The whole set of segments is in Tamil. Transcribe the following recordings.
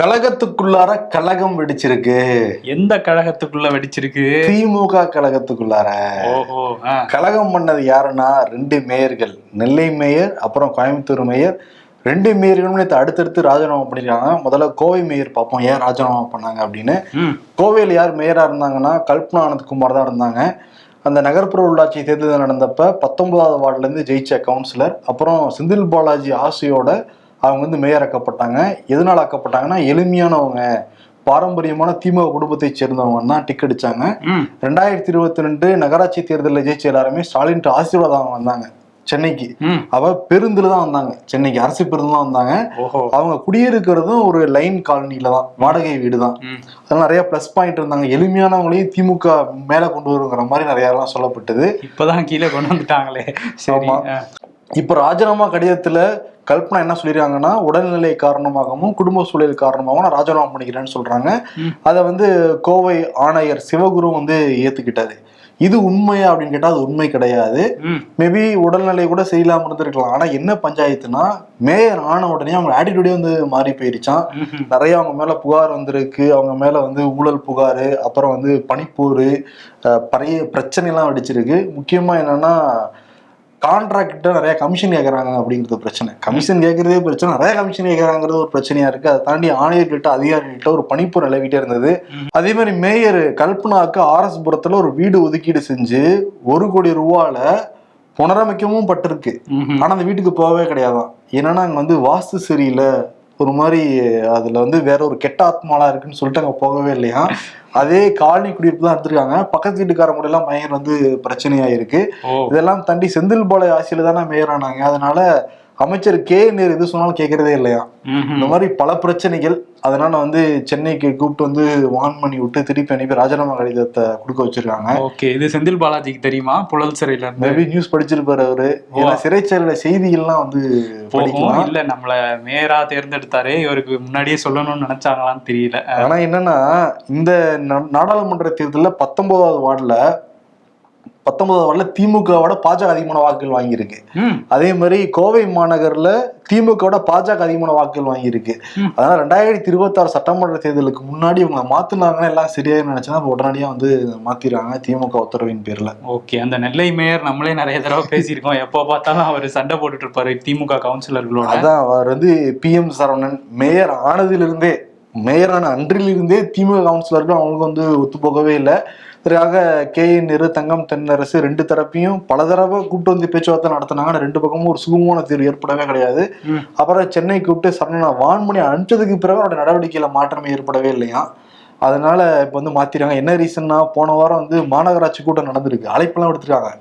கழகத்துக்குள்ளார கழகம் வெடிச்சிருக்கு. எந்த கழகத்துக்குள்ள வெடிச்சிருக்கு? திமுக கழகத்துக்குள்ளார. ஓஹோ. கழகம் பண்ணது யாருன்னா ரெண்டு மேயர்கள். நெல்லை மேயர் அப்புறம் கோயம்புத்தூர் மேயர். ரெண்டு மேயர்களும் நேத்து அடுத்தடுத்து ராஜினாமா பண்ணிருக்காங்க. முதல்ல கோவை மேயர் பார்ப்போம். ஏன் ராஜினாமா பண்ணாங்க அப்படின்னு. கோவையில் யார் மேயரா இருந்தாங்கன்னா கல்பனா ஆனந்த்குமார் தான் இருந்தாங்க. அந்த நகர்ப்புற உள்ளாட்சி தேர்தல் நடந்தப்ப பத்தொன்பதாவது வார்டுல இருந்து ஜெயிச்ச கவுன்சிலர் அப்புறம் செந்தில் பாலாஜி ஆசையோட அவங்க வந்து மேயர் ஆக்கப்பட்டாங்க. எதனால் ஆக்கப்பட்டாங்கன்னா எளிமையானவங்க பாரம்பரியமான திமுக குடும்பத்தை சேர்ந்தவங்க தான் டிக் அடிச்சாங்க. ரெண்டாயிரத்தி இருபத்தி ரெண்டு நகராட்சி தேர்தலில் ஜெயிச்ச எல்லாருமே ஸ்டாலின் ஆசீர்வாதம் வந்தாங்க. சென்னைக்கு. அவ பெருந்துல தான் வந்தாங்க. சென்னைக்கு அரசு பெருந்து தான் வந்தாங்க. அவங்க குடியிருக்கிறதும் ஒரு லைன் காலனில தான் வாடகை வீடு தான். அதெல்லாம் நிறைய ப்ளஸ் பாயிண்ட் இருந்தாங்க. எளிமையானவங்களையும் திமுக மேல கொண்டு வருங்கிற மாதிரி நிறைய எல்லாம் சொல்லப்பட்டது. இப்பதான் கீழே கொண்டு வந்துட்டாங்களே. ஆமா. இப்ப ராஜினாமா கடிதத்துல கல்பனா என்ன சொல்லிருக்காங்கன்னா உடல்நிலை காரணமாகவும் குடும்ப சூழல் காரணமாகவும் நான் ராஜினாமா பண்ணிக்கிறேன்னு சொல்றாங்க. அதை வந்து கோவை ஆணையர் சிவகுரு வந்து ஏத்துக்கிட்டாரு. இது உண்மையா அப்படின்னு கேட்டா அது உண்மை கிடையாது. மேபி உடல்நிலை கூட சரியில்லாம இருந்திருக்கலாம். ஆனா என்ன பஞ்சாயத்துனா மேயர் ஆன உடனே அவங்க ஆட்டிடியூடே வந்து மாறி போயிருச்சான். நிறைய அவங்க மேல புகார் வந்திருக்கு. அவங்க மேல வந்து ஊழல் புகார் அப்புறம் வந்து பனிப்போர் பழைய பிரச்சனை எல்லாம் வெடிச்சிருக்கு. முக்கியமா என்னன்னா கான்ட்ராக்ட நிறைய கமிஷன் கேட்கறாங்க அப்படிங்கிறது பிரச்சனை. கமிஷன் கேட்கறதே பிரச்சனை. நிறைய கமிஷன் கேட்கறாங்கிறது ஒரு பிரச்சனையா இருக்கு. அதை தாண்டி ஆணையர்கிட்ட அதிகாரிகிட்ட ஒரு பணிப்பு நிலவிட்டே இருந்தது. அதே மாதிரி மேயர் கல்பனாக்கு ஆர்எஸ் புரத்துல ஒரு வீடு ஒதுக்கீடு செஞ்சு ஒரு கோடி ரூபால புனரமைக்கவும் பட்டிருக்கு. ஆனா அந்த வீட்டுக்கு போகவே கிடையாதாம் ஏன்னா அங்க வந்து வாஸ்து சரியில்லை. ஒரு மாதிரி அதுல வந்து வேற ஒரு கெட்ட ஆத்மாலாம் இருக்குன்னு சொல்லிட்டு அங்க போகவே இல்லையா? அதே காலனி குடியிருப்பு தான் எடுத்திருக்காங்க. பக்கத்து வீட்டுக்காரங்க கூட எல்லாம் பயங்கர வந்து பிரச்சனையா இருக்கு இதெல்லாம் தாண்டி செந்தில் பாளைய ஆட்சியில தானே மேயர் ஆனாங்க. அதனால அமைச்சர் கே. நேரு எது சொன்னாலும் கேட்கறதே இல்லையா. இந்த மாதிரி பல பிரச்சனைகள். அதனால வந்து சென்னைக்கு கூப்பிட்டு வந்து வான் பண்ணி விட்டு திருப்பி அனுப்பி ராஜினாமா கடிதத்தை கொடுக்க வச்சிருக்காங்க. ஓகே இது செந்தில் பாலாஜிக்கு தெரியுமா? புழல் சிறையில இருந்து? மேபி நியூஸ் படிச்சிருப்பாரு அவரு. ஏன்னா சிறைச்சாலையில செய்திகள்லாம் வந்து போகும். படிக்கலாம். இல்ல நம்மள மேயரா தேர்ந்தெடுத்தாரே இவருக்கு முன்னாடியே சொல்லணும்னு நினைச்சாங்களான்னு தெரியல. ஆனா என்னன்னா இந்த நாடாளுமன்ற தேர்தலில் பத்தொன்பதாவது வார்டுல பத்தொன்பதாவது வார்டுல திமுகவோட பாஜக அதிகமான வாக்குகள் வாங்கியிருக்கு. அதே மாதிரி கோவை மாநகர்ல திமுகவோட பாஜக அதிகமான வாக்குகள் வாங்கியிருக்கு. அதனால ரெண்டாயிரத்தி இருபத்தாறு சட்டமன்ற தேர்தலுக்கு முன்னாடி இவங்க மாத்துனாங்கன்னா எல்லாம் சரியாயின்னு நினைச்சா அப்ப உடனடியா வந்து மாத்திடுறாங்க திமுக உத்தரவின் பேர்ல. ஓகே அந்த நெல்லை மேயர் நம்மளே நிறைய தடவை பேசியிருக்கோம். எப்போ பார்த்தாலும் அவர் சண்டை போட்டுட்டு இருப்பாரு திமுக கவுன்சிலர்களோட. அதான் அவர் வந்து பி எம் சரவணன் மேயர் ஆனதிலிருந்தே மேயரான அன்றிலிருந்தே திமுக கவுன்சிலர்கள் அவங்களுக்கு வந்து ஒத்து போகவே இல்லை. இதற்காக கே நேரு தங்கம் தென்னரசு ரெண்டு தரப்பையும் பல தடவை கூப்பிட்டு வந்து பேச்சுவார்த்தை நடத்தினாங்க. ஆனா ரெண்டு பக்கமும் ஒரு சுகமான தீர்வு ஏற்படவே கிடையாது. அப்புறம் சென்னை கூப்பிட்டு சரணா வான்மணி அனுப்பிச்சதுக்கு பிறகு அவரோட நடவடிக்கையில மாற்றமே ஏற்படவே இல்லையா? அதனால இப்ப வந்து மாத்திராங்க என்ன ரீசன்னா போன வாரம் வந்து மாநகராட்சி கூட்டம் நடந்திருக்கு. அழைப்பெல்லாம் எடுத்திருக்காங்க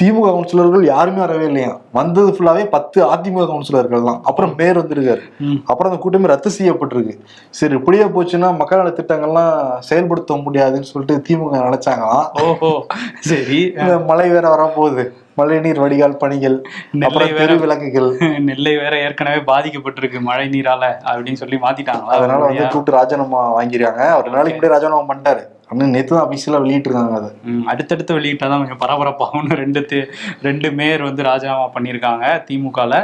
திமுக கவுன்சிலர்கள் யாருமே வரவே இல்லையா? வந்தது ஃபுல்லாவே பத்து அதிமுக கவுன்சிலர்கள் தான். அப்புறம் மேயர் வந்திருக்காரு. அப்புறம் அந்த கூட்டமே ரத்து செய்யப்பட்டிருக்கு. சரி இப்படியே போச்சுன்னா மக்கள் நல திட்டங்கள்லாம் செயல்படுத்த முடியாதுன்னு சொல்லிட்டு திமுக நினைச்சாங்களாம். ஓஹோ. சரி. மழை வேற வரப்போகுது. மழைநீர் வடிகால் பணிகள் நெல்லை வேற தெரு விளக்குகள். நெல்லை வேற ஏற்கனவே பாதிக்கப்பட்டிருக்கு மழை நீரால அப்படின்னு சொல்லி மாத்திட்டாங்களா? அதனால வந்து? கூப்பிட்டு ராஜினாமா வாங்கிருக்காங்க. அவர் நாளைக்கு முன்னாடி ராஜினாமா பண்ணிட்டாரு. அப்படின்னு நேற்று தான் அபிஷியலா வெளியிட்டு இருக்காங்க அதை. ம், அடுத்தடுத்து வெளியிட்டாதான் கொஞ்சம் பரபரப்பாகும்னு ரெண்டு ரெண்டு மேயர் வந்து ராஜினாமா பண்ணியிருக்காங்க திமுகவில்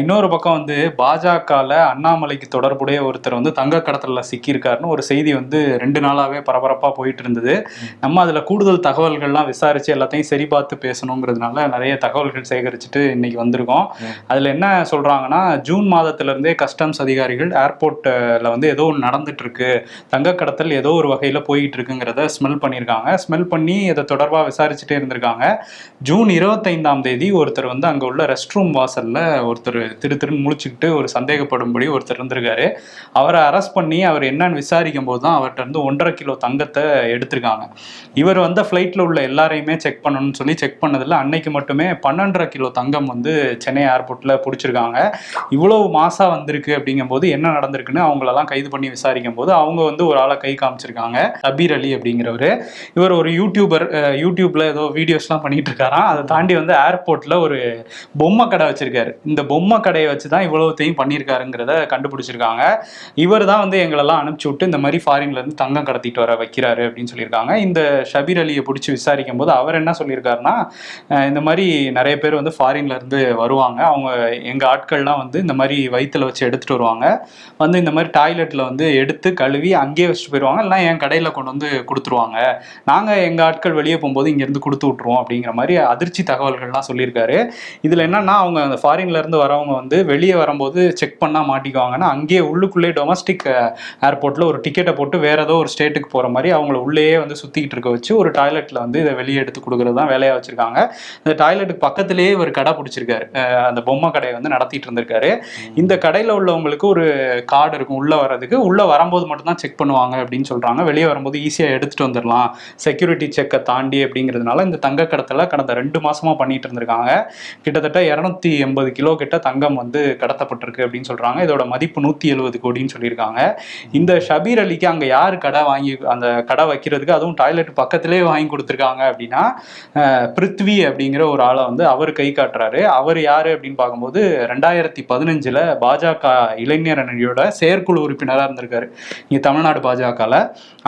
இன்னொரு பக்கம் வந்து பாஜகவில் அண்ணாமலைக்கு தொடர்புடைய ஒருத்தர் வந்து தங்க கடத்தலில் சிக்கியிருக்காருன்னு ஒரு செய்தி வந்து ரெண்டு நாளாகவே பரபரப்பாக போயிட்டு இருந்தது நம்ம அதில் கூடுதல் தகவல்கள்லாம் விசாரித்து எல்லாத்தையும் சரி பார்த்து பேசணுங்கிறதுனால நிறைய தகவல்கள் சேகரிச்சுட்டு இன்னைக்கு வந்திருக்கோம். அதில் என்ன சொல்கிறாங்கன்னா ஜூன் மாதத்துலேருந்தே கஸ்டம்ஸ் அதிகாரிகள் ஏர்போர்ட்டில் வந்து ஏதோ ஒன்று நடந்துட்டுருக்கு. தங்க கடத்தல் ஏதோ ஒரு வகையில் போயிட்டு இருக்குங்கிறத ஸ்மெல் பண்ணியிருக்காங்க. ஸ்மெல் பண்ணி இதை தொடர்பாக விசாரிச்சுட்டே இருந்திருக்காங்க. ஜூன் இருபத்தைந்தாம் தேதி ஒருத்தர் வந்து அங்கே உள்ள ரெஸ்ட் ரூம் வாசலில் ஒருத்தர் திரு திருன்னு முழிச்சுக்கிட்டு ஒரு சந்தேகப்படும்படி ஒருத்தர் இருந்திருக்காரு. அவரை அரெஸ்ட் பண்ணி அவர் என்னன்னு விசாரிக்கும் போது தான் அவர்கிட்ட இருந்து ஒன்றரை கிலோ தங்கத்தை எடுத்திருக்காங்க. இவர் வந்து ஃப்ளைட்டில் உள்ள எல்லாரையுமே செக் பண்ணணும்னு சொல்லி செக் பண்ணதில் அன்னைக்கு மட்டுமே பன்னெண்டரை கிலோ தங்கம் வந்து சென்னை ஏர்போர்ட்டில் பிடிச்சிருக்காங்க. இவ்வளோ மாசாக வந்திருக்கு அப்படிங்கும்போது என்ன நடந்திருக்குன்னு அவங்களெல்லாம் கைது பண்ணி விசாரிக்கும் போது அவங்க வந்து ஒரு ஆளை கை காமிச்சிருக்காங்க. அபீர் அலி அப்படிங்கிறவர் இவர் ஒரு யூடியூபர் யூடியூப்ல ஏதோ வீடியோஸ்லாம் பண்ணிட்டு இருக்காராம் அதை தாண்டி வந்து ஏர்போர்ட்ல ஒரு பொம்மை கடை வச்சிருக்காரு. இந்த பொம்மை கடையை வச்சு தான் இவ்வளவுத்தையும் பண்ணியிருக்காருங்கிறத கண்டுபிடிச்சிருக்காங்க. இவர் தான் வந்து எங்களெல்லாம் அனுப்பிச்சு விட்டு இந்த மாதிரி ஃபாரின்ல இருந்து தங்கம் கடத்திட்டு வர வைக்கிறாரு அப்படின்னு சொல்லியிருக்காங்க. இந்த ஷபீர் அலியை பிடிச்சி விசாரிக்கும் போது அவர் என்ன சொல்லியிருக்காருன்னா இந்த மாதிரி நிறைய பேர் வந்து ஃபாரின்ல இருந்து வருவாங்க. அவங்க எங்க ஆட்கள்லாம் வந்து இந்த மாதிரி வயிற்றுல வச்சு எடுத்துட்டு வருவாங்க. வந்து இந்த மாதிரி டாய்லெட்ல வந்து எடுத்து கழுவி அங்கேயே வச்சுட்டு போயிடுவாங்க இல்லைனா என் கடையில் கொண்டு வந்து கொடுத்துருவாங்க. நாங்கள் எங்கள் ஆட்கள் வெளியே போகும்போது இங்கேருந்து கொடுத்து விட்ருவோம் அப்படிங்கிற மாதிரி அதிர்ச்சி தகவல்கள்லாம் சொல்லியிருக்காரு. இதில் என்னன்னா அவங்க அந்த ஃபாரின்லேருந்து வரவங்க வந்து வெளியே வரும்போது செக் பண்ணால் மாட்டிக்குவாங்கன்னா அங்கேயே உள்ளுக்குள்ளே டொமஸ்டிக் ஏர்போர்ட்டில் ஒரு டிக்கெட்டை போட்டு வேறு ஏதோ ஒரு ஸ்டேட்டுக்கு போகிற மாதிரி அவங்கள உள்ளேயே வந்து சுற்றிக்கிட்டு இருக்க வச்சு ஒரு டாய்லெட்டில் வந்து இதை வெளியே எடுத்து கொடுக்குறது தான் வேலையாக வச்சுருக்காங்க. இந்த டாய்லெட்டுக்கு பக்கத்துலேயே ஒரு கடை பிடிச்சிருக்காரு. அந்த பொம்மை கடையை வந்து நடத்திட்டு இருந்திருக்காரு. இந்த கடையில் உள்ளவங்களுக்கு ஒரு கார்டு இருக்கும். உள்ளே வர்றதுக்கு. உள்ளே வரும்போது மட்டும்தான் செக் பண்ணுவாங்க அப்படின்னு சொல்கிறாங்க வெளியே வரும்போது ஈஸியாக எடுத்துட்டு வந்துடலாம் செக்யூரிட்டி செக்கை தாண்டி அப்படிங்கிறதுனால இந்த தங்க கடத்தலை கடந்த ரெண்டு மாதமாக பண்ணிட்டு இருந்திருக்காங்க. கிட்டத்தட்ட இரநூத்தி எண்பது கிலோ கிட்ட தங்கம் வந்து கடத்தப்பட்டிருக்கு அப்படின்னு சொல்கிறாங்க இதோட மதிப்பு நூற்றி எழுபது கோடின்னு சொல்லியிருக்காங்க. இந்த ஷபீர் அலிக்கு அங்கே யார் கடை வாங்கி அந்த கடை வைக்கிறதுக்கு அதுவும் டாய்லெட் பக்கத்திலே வாங்கி கொடுத்துருக்காங்க அப்படின்னா பிருத்வி அப்படிங்கிற ஒரு ஆளை வந்து அவர் கை காட்டுறாரு. அவர் யார் அப்படின்னு பார்க்கும்போது ரெண்டாயிரத்தி பதினஞ்சில் பாஜக இளைஞர் அணியோட செயற்குழு உறுப்பினராக இருந்திருக்காரு. இங்கே தமிழ்நாடு பாஜகவில்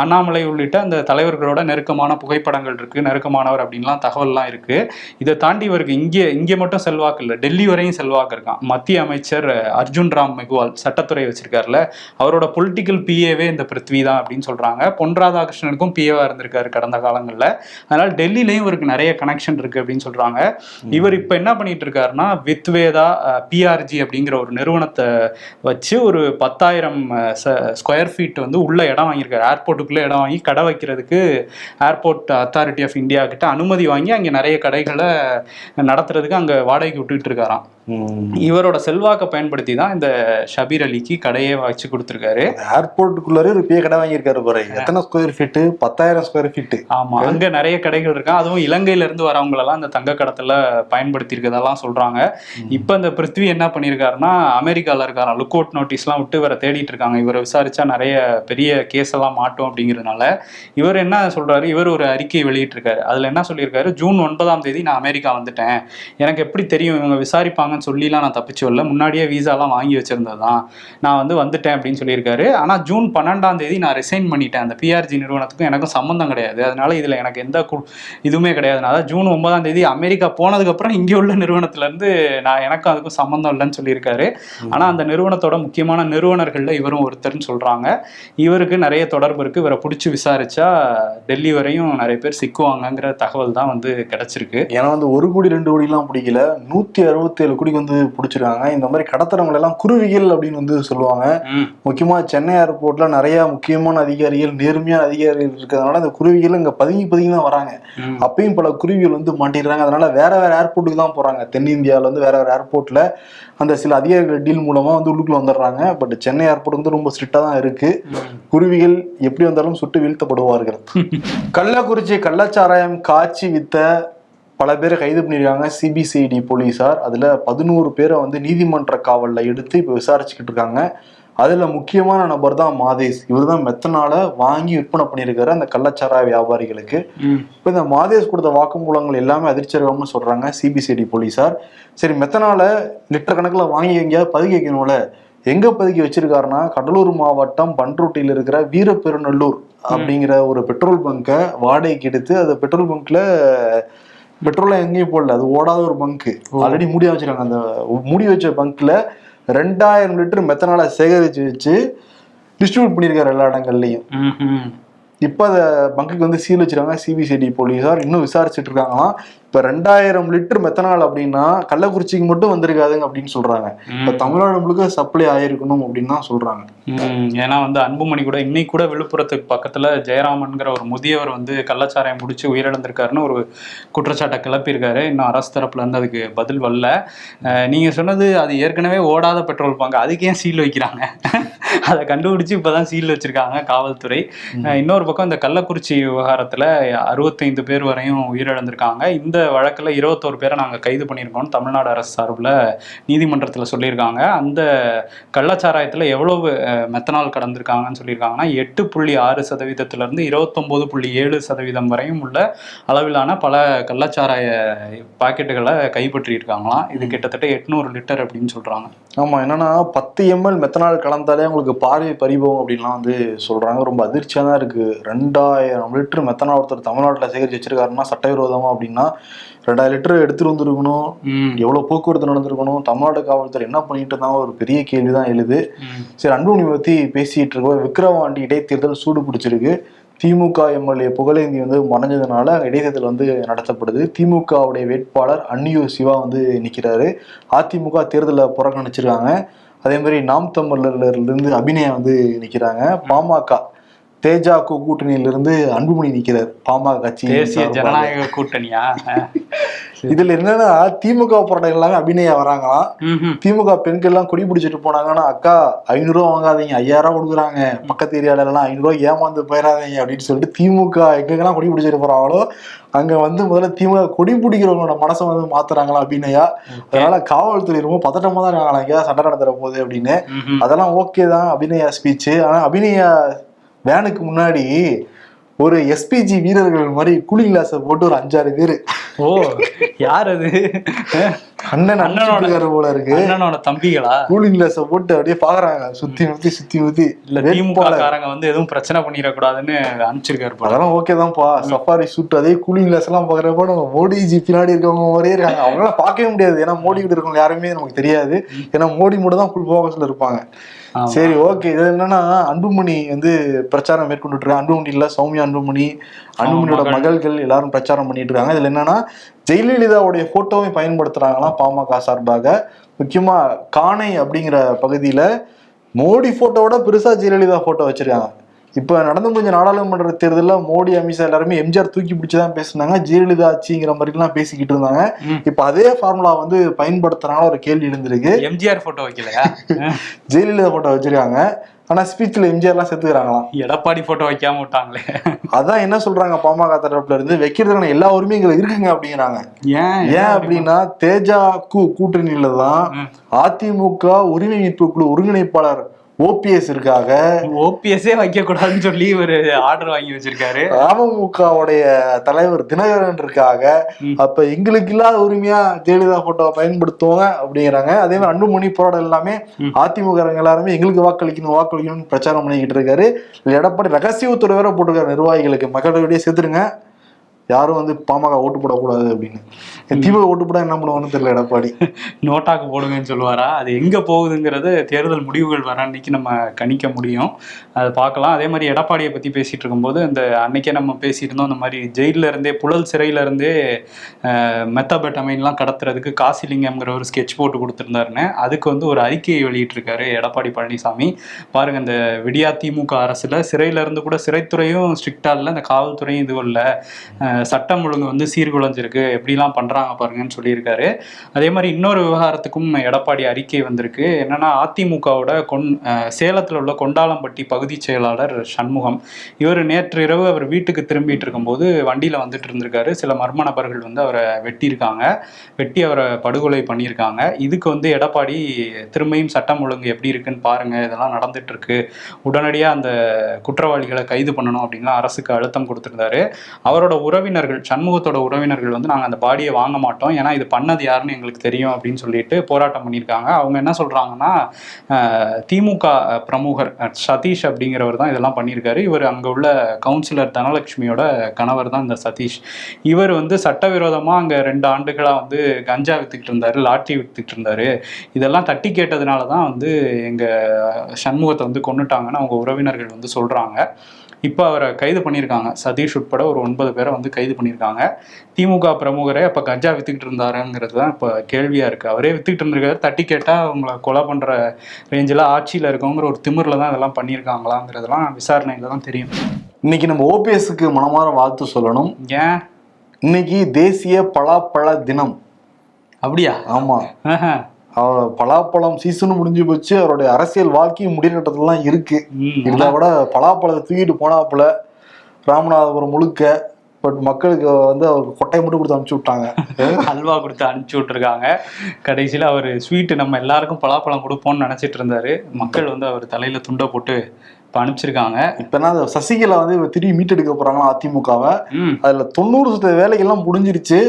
அண்ணாமலை உள்ளிட்ட அந்த தலைவர்களோட நெருக்கமான புகைப்படங்கள் இருக்கு நெருக்கமானவர் அப்படின்லாம் தகவல்லாம் இருக்கு. இதை தாண்டி இவருக்கு இங்கே இங்கே மட்டும் செல்வாக்கு இல்லை டெல்லி வரையும் செல்வாக்கு இருக்கான். மத்திய அமைச்சர் அர்ஜுன் ராம் மெக்வால் சட்டத்துறை வச்சிருக்காருல அவரோட பொலிட்டிக்கல் பிஏவே இந்த பிருத்வி தான் அப்படின்னு சொல்றாங்க. பொன் ராதாகிருஷ்ணனுக்கும் பிஏவா இருந்திருக்காரு கடந்த காலங்களில். அதனால டெல்லிலையும் இவருக்கு நிறைய கனெக்ஷன் இருக்கு அப்படின்னு சொல்றாங்க. இவர் இப்போ என்ன பண்ணிட்டு இருக்காருன்னா வித்வேதா பிஆர்ஜி அப்படிங்கிற ஒரு நிறுவனத்தை வச்சு ஒரு பத்தாயிரம் ஸ்கொயர் ஃபீட் வந்து உள்ள இடம் வாங்கியிருக்காரு. ஏர்போர்ட்டுக்குள்ள இடம் வாங்கி கடை வைக்கிறதுக்கு ஏர்போர்ட் அத்தாரிட்டி ஆஃப் இந்தியா கிட்ட அனுமதி வாங்கி அங்கே நிறைய கடைகளை நடத்துறதுக்கு அங்கே வாடகைக்கு விட்டுட்டு இருக்காராம். இவரோட செல்வாக்கை பயன்படுத்தி தான் இந்த ஷபீர் அலிக்கு கடையே வச்சு கொடுத்துருக்காரு. ஏர்போர்ட்டுக்குள்ளாரே ஒரு பெரிய கடை வாங்கியிருக்காரு பாரு. எத்தனை ஸ்கொயர் ஃபீட்டு பத்தாயிரம் ஸ்கொயர் ஃபீட்டு ஆமா அங்க நிறைய கடைகள் இருக்கு. அதுவும் இலங்கையில இருந்து வரவங்களெல்லாம் இந்த தங்க கடத்தல பயன்படுத்தி இருக்கதெல்லாம் சொல்றாங்க இப்ப இந்த பிருத்வி என்ன பண்ணியிருக்காருன்னா அமெரிக்கால இருக்காராம் லுக் அவுட் நோட்டீஸ்லாம் விட்டு இவரை தேடிட்டு இருக்காங்க. இவரை விசாரிச்சா நிறைய பெரிய கேஸ் எல்லாம் மாட்டோம் அப்படிங்கிறதுனால. இவர் என்ன சொல்றாரு? இவர் ஒரு அறிக்கை வெளியிட்டிருக்காரு. அதுல என்ன சொல்லியிருக்காரு? ஜூன் ஒன்பதாம் தேதி நான் அமெரிக்கா வந்துட்டேன். எனக்கு எப்படி தெரியும்? இவங்க விசாரிப்பாங்கன்னு சொல்லிலாம் நான் தப்பிச்சு வரல. முன்னாடியே விசாலாம் வாங்கி வச்சிருந்தது தான் நான் வந்து வந்துட்டேன் அப்படின்னு சொல்லியிருக்காரு. ஆனா ஜூன் பன்னெண்டாம் தேதி நான் ரிசைன் பண்ணிட்டேன். அந்த பிஆர்ஜி நிறுவனத்துக்கும் எனக்கும் சம்மந்தம் கிடையாது. அதனால இதுல எனக்கு எந்த கு- இதுவுமே கிடையாது. நான் ஜூன் ஒன்பதாம் தேதி அமெரிக்கா போனதுக்கு அப்புறம் இங்கே உள்ள நிறுவனத்துல இருந்து நான் எனக்கும் அதுக்கும் சம்மந்தம் இல்லைன்னு சொல்லியிருக்காரு. ஆனா அந்த நிறுவனத்தோட முக்கியமான நிறுவனர்கள்ல இவரும் ஒருத்தர்னு சொல்றாங்க. இவருக்கு நிறைய தொடர்பு இருக்கு. இவரை பிடிச்சி விசாரிச்சா டெல்லி வரையும் நிறைய பேர் சிக்குவாங்கங்கிற தகவல் தான் வந்து கிடைச்சிருக்கு. ஏன்னா வந்து ஒரு கோடி ரெண்டு கோடிலாம் பிடிக்கல. நூத்தி அறுபத்தி ஏழு கோடிக்கு வந்து பிடிச்சிருக்காங்க. இந்த மாதிரி கடத்துறவங்க எல்லாம் குருவிகள் அப்படின்னு வந்து சொல்லுவாங்க. முக்கியமா சென்னை ஏர்போர்ட்ல நிறைய முக்கியமான அதிகாரிகள் நேர்மையான அதிகாரிகள் இருக்கிறதுனால இந்த குருவிகள் இங்க பதுங்கி பதுங்கி தான் வராங்க. அப்பயும் பல குருவிகள் வந்து மாட்டிடுறாங்க அதனால வேற வேற ஏர்போர்ட்டுக்கு தான் போறாங்க. தென்னிந்தியாவில வந்து வேற வேற ஏர்போர்ட்ல அந்த சில அதிகாரிகள் டீல் மூலமா வந்து உள்ளுக்குள்ள வந்துடுறாங்க. பட் சென்னை ஏர்போர்ட் வந்து ரொம்ப ஸ்ட்ரிக்டா தான் இருக்கு. குருவிகள் எப்படி வந்தாலும் சுட்டு வீழ்த்தப்படுவார்கள். கள்ளக்குறிச்சி கள்ளச்சாராயம் காய்ச்சி வித்த பல பேரை கைது பண்ணியிருக்காங்க சிபிசிஐடி போலீசார். அதுல பதினோரு பேரை வந்து நீதிமன்ற காவல்ல எடுத்து இப்போ விசாரிச்சுக்கிட்டு இருக்காங்க. அதுல முக்கியமான நபர் தான் மாதேஷ் இவர் தான் மெத்தனால வாங்கி விற்பனை பண்ணியிருக்காரு அந்த கள்ளச்சாராய வியாபாரிகளுக்கு. இப்போ இந்த மாதேஷ் கொடுத்த வாக்குமூலங்கள் எல்லாமே அதிர்ச்சியகம்னு சொல்றாங்க சிபிசிஐடி போலீசார். சரி மெத்தனால லிட்டர் கணக்குல வாங்கி எங்கேயாவது பதுக்கி வைக்கணும்ல. எங்க பதுக்கி வச்சிருக்காருன்னா கடலூர் மாவட்டம் பண்ருட்டியில் இருக்கிற வீரப்பெருநல்லூர் அப்படிங்கிற ஒரு பெட்ரோல் பங்கை வாடகைக்கு எடுத்து அந்த பெட்ரோல் பங்க்ல பெட்ரோலை எங்கேயும் போடல. அது ஓடாத ஒரு பங்க் ஆல்ரெடி மூடி வச்சிருக்காங்க. அந்த மூடி வச்ச பங்க்ல ரெண்டாயிரம் லிட்டர் மெத்தனால சேகரிச்சு வச்சு டிஸ்ட்ரிபியூட் பண்ணியிருக்காரு எல்லா இடங்கள்லையும். இப்போ அந்த பங்குக்கு வந்து சீல் வச்சிருக்காங்க சிபிசிஐடி போலீஸார். இன்னும் விசாரிச்சுட்டு இருக்காங்களாம். இப்போ ரெண்டாயிரம் லிட்டர் மெத்தனால் அப்படின்னா கள்ளக்குறிச்சிக்கு மட்டும் வந்திருக்காதுங்க அப்படின்னு சொல்றாங்க. இப்போ தமிழ்நாடு முழுக்க சப்ளை ஆயிருக்கணும் அப்படின்னு தான் சொல்றாங்க. ஏன்னா வந்து அன்புமணி கூட இன்னைக்கு கூட விழுப்புரத்துக்கு பக்கத்துல ஜெயராமன்கிற ஒரு முதியவர் வந்து கள்ளச்சாராயம் முடிச்சு உயிரிழந்திருக்காருன்னு ஒரு குற்றச்சாட்டை கிளப்பியிருக்காரு. இன்னும் அரசு தரப்புல இருந்து அதுக்கு பதில் வரல. நீங்க சொன்னது அது ஏற்கனவே ஓடாத பெட்ரோல் பங்க். அதுக்கு ஏன் சீல் வைக்கிறாங்க? அதை கண்டுபிடிச்சு இப்பதான் சீல் வச்சிருக்காங்க காவல்துறை. இன்னொரு பக்கம் இந்த கள்ளக்குறிச்சி விவகாரத்துல அறுபத்தைந்து பேர் வரையும் உயிரிழந்திருக்காங்க. இந்த வழக்குல இருபத்தோரு பேரை நாங்க கைது பண்ணியிருக்கோம் தமிழ்நாடு அரசு சார்பில் நீதிமன்றத்துல சொல்லியிருக்காங்க. அந்த கள்ளச்சாராயத்துல எவ்வளவு மெத்தனால் கடந்திருக்காங்கன்னு சொல்லியிருக்காங்கன்னா எட்டு புள்ளி ஆறு சதவீதத்துல இருந்து இருபத்தொன்பது புள்ளி ஏழு சதவீதம் வரையும் உள்ள அளவிலான பல கள்ளச்சாராய பாக்கெட்டுகளை கைப்பற்றி இருக்காங்களாம் இது கிட்டத்தட்ட எட்நூறு லிட்டர் அப்படின்னு சொல்றாங்க. ஆமா என்னன்னா பத்து எம்எல் மெத்தனால் கலந்தாலே உங்களுக்கு பார்வை பறிபோகும் அப்படின்லாம் வந்து சொல்றாங்க. ரொம்ப அதிர்ச்சியா தான் இருக்கு. ரெண்டாயிரம் லிட்டர் மெத்தனால் ஒருத்தர் தமிழ்நாட்டுல சேகரிச்சு வச்சிருக்காருன்னா சட்டவிரோதமா அப்படின்னா ரெண்டாயிரம் லிட்டர் எடுத்துட்டு வந்திருக்கணும். ம், எவ்வளவு போக்குவரத்து நடந்திருக்கணும். தமிழ்நாடு காவல்துறை என்ன பண்ணிட்டு இருந்தாங்க? ஒரு பெரிய கேள்விதான் எழுது. ம். சரி அன்புமணி பத்தி பேசிட்டு இருக்கோம். விக்கிரவாண்டி இடைத்தேர்தல் சூடு பிடிச்சிருக்கு. திமுக எம்எல்ஏ புகழேந்தி வந்து மறைஞ்சதுனால இடைத்தேர்தல் வந்து நடத்தப்படுது. திமுகவுடைய வேட்பாளர் அன்னியூர் சிவா வந்து நிக்கிறாரு. அதிமுக தேர்தலை புறக்கணிச்சிருக்காங்க. அதே மாதிரி நாம் தமிழர்ல இருந்து அபிநயா வந்து நிக்கிறாங்க பாமக. தேஜா கு கூட்டணியிலிருந்து அன்புமணி நிக்கிறார். பாமக கட்சி தேசிய. ஜனநாயக கூட்டணியா? இதுல என்னன்னா திமுக போராட்டம் எல்லாமே அபிநயா வராங்களாம். திமுக பெண்கள் எல்லாம் கொடி பிடிச்சிட்டு போனாங்கன்னா அக்கா ஐநூறு ரூபா வாங்காதீங்க ஐயாயிரம் கொடுக்குறாங்க. பக்கத்து ஏரியால எல்லாம் ஐநூறு ரூபா ஏமாந்து போயிடாதீங்க அப்படின்னு சொல்லிட்டு திமுக எங்கெங்கெல்லாம் கொடி பிடிச்சிட்டு போறாங்களோ அங்க வந்து முதல்ல திமுக கொடி பிடிக்கிறவங்களோட மனசை வந்து மாத்துறாங்களா அபிநயா? அதனால காவல்துறை ரொம்ப பதட்டமா தான் இருக்காங்களா எங்கேயாவது சண்டை நடந்துற போகுது அப்படின்னு. அதெல்லாம் ஓகே தான் அபிநயா ஸ்பீச் ஆனா அபிநயா வேனுக்கு முன்னாடி ஒரு எஸ்பிஜி வீரர்கள் மாதிரி கூலிங் கிளாஸை போட்டு ஒரு அஞ்சாறு பேர். ஓ யார் அது? அண்ணன் அண்ணனோட- போல இருக்கு. அண்ணனோட தம்பிகளா? கூலிங் கிளாஸை போட்டு அப்படியே பாக்குறாங்க. சுத்தி முத்தி சுத்தி முத்தி. இல்ல திமுக காரங்க வந்து எதுவும் பிரச்சனை பண்ணிடக்கூடாதுன்னு அனுப்பிச்சிருக்காரு அதெல்லாம் ஓகே தான்ப்பா சஃபாரி சூட் அதே கூலிங் கிளாஸ் எல்லாம் பாக்குறப்ப நம்ம மோடிஜி பின்னாடி இருக்கவங்க மாதிரியே இருக்காங்க. அவங்களாம் பார்க்கவே முடியாது. ஏன்னா மோடி கிட்ட இருக்கவங்க யாருமே நமக்கு தெரியாது. ஏன்னா மோடி மட்டும் தான் ஃபுல் ஃபோக்கஸ்ல இருப்பாங்க. சரி ஓகே. இது என்னன்னா அன்புமணி வந்து பிரச்சாரம் மேற்கொண்டுட்டு இருக்காங்க அன்புமணி இல்ல சௌமியா அன்புமணி அன்புமணியோட மகள். மகள்கள் எல்லாரும் பிரச்சாரம் பண்ணிட்டு இருக்காங்க இதுல என்னன்னா ஜெயலலிதாவுடைய போட்டோவை பயன்படுத்துறாங்களாம் பாமக சார்பாக. முக்கியமா காணை அப்படிங்கிற பகுதியில மோடி போட்டோவோட பெருசா ஜெயலலிதா போட்டோ வச்சிருக்காங்க. இப்ப நடந்து முடிஞ்ச நாடாளுமன்ற தேர்தலில் மோடி அமித்ஷா எல்லாருமே எம்ஜிஆர் தூக்கி பிடிச்சுதான் பேசுனாங்க. ஜெயலலிதா ஆட்சிங்கிற மாதிரி எல்லாம் பேசிக்கிட்டு இருந்தாங்க. இப்ப அதே ஃபார்முலா வந்து பயன்படுத்துறாங்க ஒரு கேள்வி எழுந்திருக்கு. எம்ஜிஆர் போட்டோ வைக்கலையா? ஜெயலலிதா போட்டோ வச்சிருக்காங்க. ஆனா ஸ்பீச்ல எம்ஜிஆர்லாம் செத்துக்கிறாங்களாம் எடப்பாடி போட்டோ வைக்காம விட்டாங்களே. அதான் என்ன சொல்றாங்க பாமக தரப்புல இருந்து? வைக்கிறதுக்கான எல்லா எங்களுக்கு இருக்குங்க அப்படிங்கிறாங்க. ஏன்? ஏன் அப்படின்னா தேஜா கு கூட்டணியில தான். அதிமுக உரிமை மீட்பு குழு ஒருங்கிணைப்பாளர் ஓபிஎஸ் இருக்காக. ஓபிஎஸ்ஸே வைக்க கூடாதுன்னு சொல்லி ஒரு ஆர்டர் வாங்கி வச்சிருக்காரு. அமமுகவுடைய தலைவர் தினகரன் இருக்காக. ம். அப்ப எங்களுக்கு இல்லாத உரிமையா ஜெயலலிதா போட்டோவை பயன்படுத்துவாங்க அப்படிங்கிறாங்க. அதே மாதிரி அன்புமணி போராட்டம் எல்லாமே. அதிமுக எல்லாருமே எங்களுக்கு வாக்களிக்கணும் வாக்களிக்கணும்னு பிரச்சாரம் பண்ணிக்கிட்டு இருக்காரு. எடப்பாடி ரகசிய உத்தரவு வேற போட்டிருக்காரு நிர்வாகிகளுக்கு. மக்களிடையே சேர்த்துருங்க. யாரும் வந்து பாமக ஓட்டு போடக்கூடாது அப்படின்னு. திமுக ஓட்டு போட என்ன பண்ணுவான்னு தெரியல எடப்பாடி. நோட்டாக்கு போடுங்கன்னு சொல்லுவாரா? அது எங்க போகுதுங்கிறது தேர்தல் முடிவுகள் வர அன்னைக்கு நம்ம கணிக்க முடியும். அதை பார்க்கலாம். அதே மாதிரி எடப்பாடியை பத்தி பேசிட்டு இருக்கும்போது இந்த அன்னைக்கே நம்ம பேசியிருந்தோம் இந்த மாதிரி ஜெயில இருந்தே புழல் சிறையில இருந்தே மெத்தபெட்டமைன்லாம் கடத்துறதுக்கு காசிலிங்கம்ங்கிற ஒரு ஸ்கெட்ச் போட்டு கொடுத்துருந்தாருன்னு. அதுக்கு வந்து ஒரு அறிக்கையை வெளியிட்டிருக்காரு எடப்பாடி பழனிசாமி. பாருங்க இந்த விடியா திமுக அரசுல சிறையில இருந்து கூட சிறைத்துறையும் ஸ்ட்ரிக்டா இல்லை இந்த காவல்துறையும் இதுவும் இல்லை. சட்டம் ஒழுங்கு வந்து சீர்குலைஞ்சிருக்கு. எப்படிலாம் பண்ணுறாங்க பாருங்கன்னு சொல்லியிருக்காரு. அதே மாதிரி இன்னொரு விவகாரத்துக்கும் எடப்பாடி அறிக்கை வந்திருக்கு. என்னன்னா அதிமுகவோட கொன் சேலத்தில் உள்ள கொண்டாலம்பட்டி பகுதி செயலாளர் சண்முகம் இவர் நேற்று இரவு அவர் வீட்டுக்கு திரும்பிட்டு இருக்கும்போது வண்டியில் வந்துட்டு இருந்திருக்காரு. சில மர்ம நபர்கள் வந்து அவரை வெட்டியிருக்காங்க. வெட்டி அவரை படுகொலை பண்ணியிருக்காங்க. இதுக்கு வந்து எடப்பாடி திரும்பியும் சட்டம் ஒழுங்கு எப்படி இருக்குன்னு பாருங்க. இதெல்லாம் நடந்துட்டு இருக்கு உடனடியாக அந்த குற்றவாளிகளை கைது பண்ணணும் அப்படின்லாம் அரசுக்கு அழுத்தம் கொடுத்துருந்தாரு. அவரோட உறவு உறவினர்கள் சண்முகத்தோட உறவினர்கள் வந்து நாங்கள் அந்த பாடியை வாங்க மாட்டோம். ஏன்னா இது பண்ணது யாருன்னு எங்களுக்கு தெரியும் அப்படின்னு சொல்லிட்டு போராட்டம் பண்ணியிருக்காங்க. அவங்க என்ன சொல்கிறாங்கன்னா திமுக பிரமுகர் சதீஷ் அப்படிங்கிறவர் தான் இதெல்லாம் பண்ணியிருக்காரு. இவர் அங்கே உள்ள கவுன்சிலர் தனலட்சுமியோட கணவர் தான் இந்த சதீஷ். இவர் வந்து சட்டவிரோதமாக அங்கே ரெண்டு ஆண்டுகளாக வந்து கஞ்சா வித்துக்கிட்டு இருந்தாரு லாட்டி வித்துக்கிட்டு இருந்தாரு. இதெல்லாம் தட்டி கேட்டதுனால தான் வந்து எங்கள் சண்முகத்தை வந்து கொண்டுட்டாங்கன்னு அவங்க உறவினர்கள் வந்து சொல்கிறாங்க இப்போ அவரை கைது பண்ணியிருக்காங்க. சதீஷ் உட்பட ஒரு ஒன்பது பேரை வந்து கைது பண்ணியிருக்காங்க. திமுக பிரமுகரே அப்போ கஞ்சா வித்துக்கிட்டு இருந்தாருங்கிறது தான் இப்போ கேள்வியாக இருக்குது அவரே வித்துக்கிட்டு இருந்திருக்காரு. தட்டி கேட்டால் அவங்கள கொலை பண்ணுற ரேஞ்சில் ஆட்சியில் இருக்கவங்கிற ஒரு திமிரில் தான் இதெல்லாம் பண்ணியிருக்காங்களாங்கிறதெல்லாம் விசாரணையில் தான் தெரியும். இன்னைக்கு நம்ம ஓபிஎஸ்க்கு மனமார வாழ்த்து சொல்லணும். ஏன்? இன்னைக்கு தேசிய பலாப்பழ தினம். அப்படியா? ஆமா. ஆஹா. அவர் பலாப்பழம் சீசனும் முடிஞ்சு போச்சு. அவருடைய அரசியல் வாழ்க்கையும் முடிகிற கட்டத்துலலாம் இருக்கு. இருந்தா கூட பலாப்பழத்தை தூக்கிட்டு போனாப்புல ராமநாதபுரம் முழுக்க. பட் மக்களுக்கு வந்து அவருக்கு கொட்டை மட்டும் கொடுத்து அனுப்பிச்சு விட்டாங்க. அல்வா கொடுத்து அனுப்பிச்சி விட்டுருக்காங்க. கடைசியில் அவர் ஸ்வீட்டு நம்ம எல்லாருக்கும் பலாப்பழம் கொடுப்போம்னு நினச்சிட்டு இருந்தாரு. மக்கள் வந்து அவர் தலையில் துண்டை போட்டு இப்போ அனுப்பிச்சிருக்காங்க அது சசிகலா வந்து திரும்பி மீட்டெடுக்க போறாங்களா அதிமுகவை? அதுல தொண்ணூறு சதவீத வேலைகள்லாம் முடிஞ்சிருச்சு.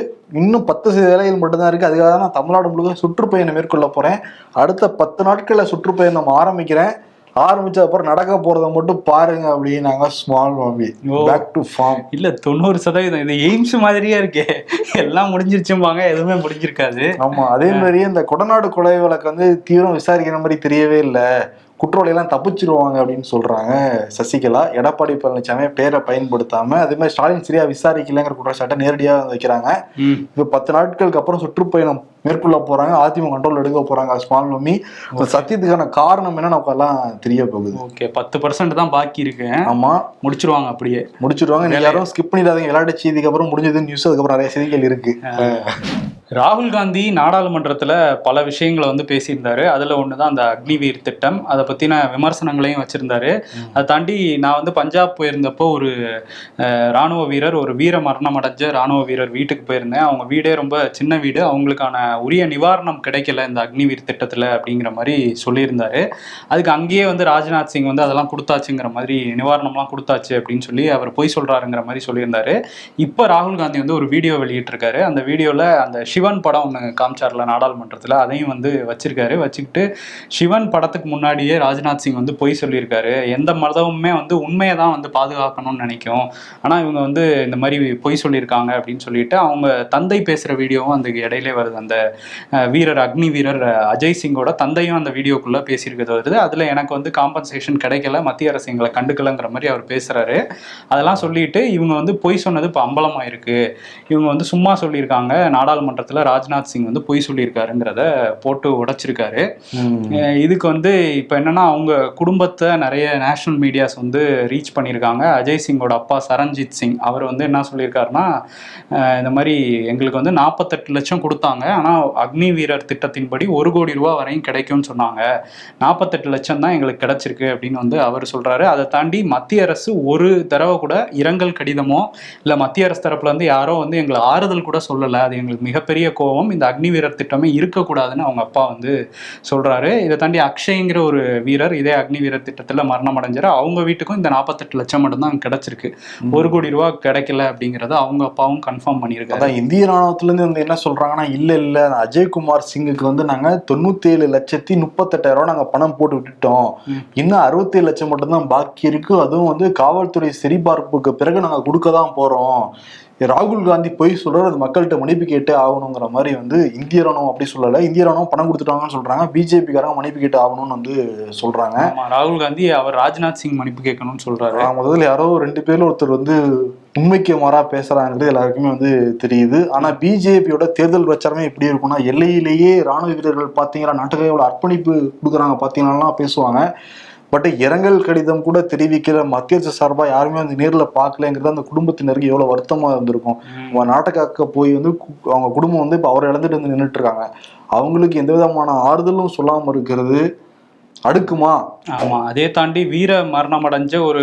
இன்னும் பத்து சதவீத வேலைகள் மட்டும்தான் இருக்கு. அதுக்காக தான் நான் தமிழ்நாடு முழுக்க சுற்றுப்பயணம் மேற்கொள்ள போறேன். அடுத்த பத்து நாட்கள்ல சுற்றுப்பயணம் ஆரம்பிக்கிறேன். ஆரம்பிச்ச அப்புறம் நடக்க போறத மட்டும் பாருங்க அப்படின்னாங்க ஸ்மால் ஓ. பேக் டு ஃபார்ம் இல்ல தொண்ணூறு சதவீதம். இது எய்ம்ஸ் மாதிரியே இருக்கே. எல்லாம் முடிஞ்சிருச்சும்பாங்க. எதுவுமே முடிஞ்சிருக்காது. ஆமா அதே மாதிரி இந்த கொடநாடு கொலை வழக்கு வந்து தீவிரம் விசாரிக்கிற மாதிரி தெரியவே இல்லை. குற்றவாளியெல்லாம் தப்பிச்சிருவாங்க அப்படின்னு சொல்றாங்க சசிகலா. எடப்பாடி பழனிசாமி பேரை பயன்படுத்தாம அதே மாதிரி ஸ்டாலின் சரியா விசாரிக்கலைங்கிற குற்றச்சாட்டை நேரடியா வைக்கிறாங்க. இப்ப பத்து நாட்களுக்கு அப்புறம் சுற்றுப்பயணம் மேற்கொள்ள போறாங்க அதிமுக கண்ட்ரோல் எடுக்க போறாங்க ஸ்மால் மம்மி இந்த சத்தியத்துக்கான காரணம் என்ன நமக்கு எல்லாம் தெரிய போகுது. ஓகே பத்து பர்சன்ட் தான் பாக்கி இருக்கு. ஆமா. முடிச்சிருவாங்க அப்படியே. முடிச்சிருவாங்க. யாரும் ஸ்கிப் பண்ணிடாதீங்க. விளையாட்டு செய்திக்கு அப்புறம் முடிஞ்சது நியூஸ் அதுக்கப்புறம் நிறைய செய்திகள் இருக்கு. ராகுல் காந்தி நாடாளுமன்றத்துல பல விஷயங்களை வந்து பேசியிருந்தாரு. அதுல ஒண்ணுதான் அந்த அக்னிவீர் திட்டம். அதை பத்தின விமர்சனங்களையும் வச்சிருந்தாரு. அதை தாண்டி நான் வந்து பஞ்சாப் போயிருந்தப்போ ஒரு ராணுவ வீரர் ஒரு வீர மரணம் அடைஞ்ச ராணுவ வீரர் வீட்டுக்கு போயிருந்தேன். அவங்க வீடே ரொம்ப சின்ன வீடு. அவங்களுக்கான உரிய நிவாரணம் கிடைக்கல இந்த அக்னிவீர் திட்டத்தில் அப்படிங்கிற மாதிரி சொல்லியிருந்தாரு. அதுக்கு அங்கேயே வந்து ராஜ்நாத் சிங் வந்து அதெல்லாம் கொடுத்தாச்சுங்கிற மாதிரி நிவாரணம்லாம் கொடுத்தாச்சு அப்படின்னு சொல்லி அவர் பொய் சொல்கிறாருங்கிற மாதிரி சொல்லியிருந்தாரு. இப்போ ராகுல் காந்தி வந்து ஒரு வீடியோ வெளியிட்டிருக்காரு. அந்த வீடியோவில் அந்த சிவன் படம் ஒன்று காமிச்சார்ல நாடாளுமன்றத்தில் அதையும் வந்து வச்சிருக்காரு. வச்சுக்கிட்டு சிவன் படத்துக்கு முன்னாடியே ராஜ்நாத் சிங் வந்து பொய் சொல்லியிருக்காரு. எந்த மதமுமே வந்து உண்மையை தான் வந்து பாதுகாக்கணும்னு நினைக்கும். ஆனால் இவங்க வந்து இந்த மாதிரி பொய் சொல்லியிருக்காங்க அப்படின்னு சொல்லிட்டு அவங்க தந்தை பேசுகிற வீடியோவும் அந்த இடையிலே வருது. அந்த வீரர் அக்னி வீரர் அஜய் சிங்கோட தந்தையும் அந்த வீடியோக்குள்ளே பேசியிருக்கிறது வருது. அதில் எனக்கு வந்து காம்பன்சேஷன் கிடைக்கல. மத்திய அரசு எங்களை கண்டுக்கலங்கிற மாதிரி அவர் பேசுகிறாரு அதெல்லாம் சொல்லிட்டு இவங்க வந்து பொய் சொன்னது இப்போ அம்பலமாயிருக்கு. இவங்க வந்து சும்மா சொல்லியிருக்காங்க. நாடாளுமன்றத்தில் ராஜ்நாத் சிங் வந்து பொய் சொல்லியிருக்காருங்கிறத போட்டு உடைச்சிருக்காரு. இதுக்கு வந்து இப்போ என்னன்னா அவங்க குடும்பத்தை நிறைய நேஷனல் மீடியாஸ் வந்து ரீச் பண்ணியிருக்காங்க. அஜய் சிங்கோட அப்பா சரண்ஜித் சிங் அவர் வந்து என்ன சொல்லியிருக்காருன்னா இந்த மாதிரி எங்களுக்கு வந்து நாற்பத்தெட்டு லட்சம் கொடுத்தாங்க. ஆனால் அக்னி வீரர் திட்டத்தின்படி ஒரு கோடி ரூபா வரையும் கிடைக்கும்னு சொன்னாங்க. நாற்பத்தெட்டு லட்சம் தான் எங்களுக்கு கிடைச்சிருக்கு அப்படின்னு வந்து அவர் சொல்றாரு. அதை தாண்டி மத்திய அரசு ஒரு தடவை கூட இரங்கல் கடிதமோ இல்லை மத்திய அரசு தரப்புல இருந்து யாரோ வந்து எங்களை ஆறுதல் கூட சொல்லலை. அது எங்களுக்கு மிகப்பெரிய கோபம். இந்த அக்னி வீரர் திட்டமே இருக்கக்கூடாதுன்னு அவங்க அப்பா வந்து சொல்றாரு. இதை தாண்டி அக்ஷய்ங்கிற ஒரு வீரர் இதே அக்னி வீரர் திட்டத்தில் மரணம் அடைஞ்சாரு. அவங்க வீட்டுக்கும் இந்த நாற்பத்தெட்டு லட்சம் மட்டும்தான் கிடைச்சிருக்கு. ஒரு கோடி ரூபா கிடைக்கல அப்படிங்கறத அவங்க அப்பாவும் கன்ஃபார்ம் பண்ணியிருக்காரு. அதான் இந்திய ராணுவத்துல இருந்து வந்து என்ன சொல்றாங்கன்னா இல்ல இல்ல அஜய்குமார் சிங்குக்கு வந்து நாங்க தொண்ணூத்தி ஏழு லட்சத்தி முப்பத்தெட்டாயிரம் ரூபாய் நாங்க பணம் போட்டு விட்டுட்டோம். இன்னும் அறுபத்தி ஏழு லட்சம் மட்டும்தான் பாக்கி இருக்கு. அதுவும் வந்து காவல்துறை சரிபார்ப்புக்கு பிறகு நாங்க கொடுக்க தான் போறோம். ராகுல் காந்தி போய் சொல்றாரு அது மக்கள்கிட்ட மன்னிப்பு கேட்டு ஆகணுங்கிற மாதிரி வந்து இந்திய ராணுவம் அப்படி சொல்லல. இந்திய ராணுவம் பணம் கொடுத்துட்டாங்கன்னு சொல்றாங்க. பிஜேபிக்காரங்க மன்னிப்பு கேட்டு ஆகணும்னு வந்து சொல்றாங்க. ராகுல் காந்தி அவர் ராஜ்நாத் சிங் மன்னிப்பு கேட்கணும்னு சொல்றாரு. முதல்ல யாரோ ரெண்டு பேர்ல ஒருத்தர் வந்து உண்மைக்கு மாறா பேசுறாங்கிறது எல்லாருக்குமே வந்து தெரியுது. ஆனா பிஜேபியோட தேர்தல் பிரச்சாரமே எப்படி இருக்கும்னா எல்லையிலேயே ராணுவ வீரர்கள் பாத்தீங்கன்னா நாட்டுக்கு எவ்வளவு அர்ப்பணிப்பு கொடுக்குறாங்க பாத்தீங்கன்னா பேசுவாங்க. பட் இரங்கல் கடிதம் கூட தெரிவிக்கிற மத்திய அரசு சார்பா யாருமே வந்து நேர்ல பார்க்கலங்கிறது அந்த குடும்பத்தினருக்கு எவ்வளவு வருத்தமா இருந்திருக்கும். அவங்க நாட்டை காக்க போய் வந்து கு- அவங்க குடும்பம் வந்து இப்ப அவரை இழந்துட்டு வந்து நின்றுட்டு இருக்காங்க. அவங்களுக்கு எந்த விதமான ஆறுதலும் சொல்லாம இருக்கிறது அடுக்குமா? ஆமா அதே தாண்டி வீர மரணம் அடைஞ்ச ஒரு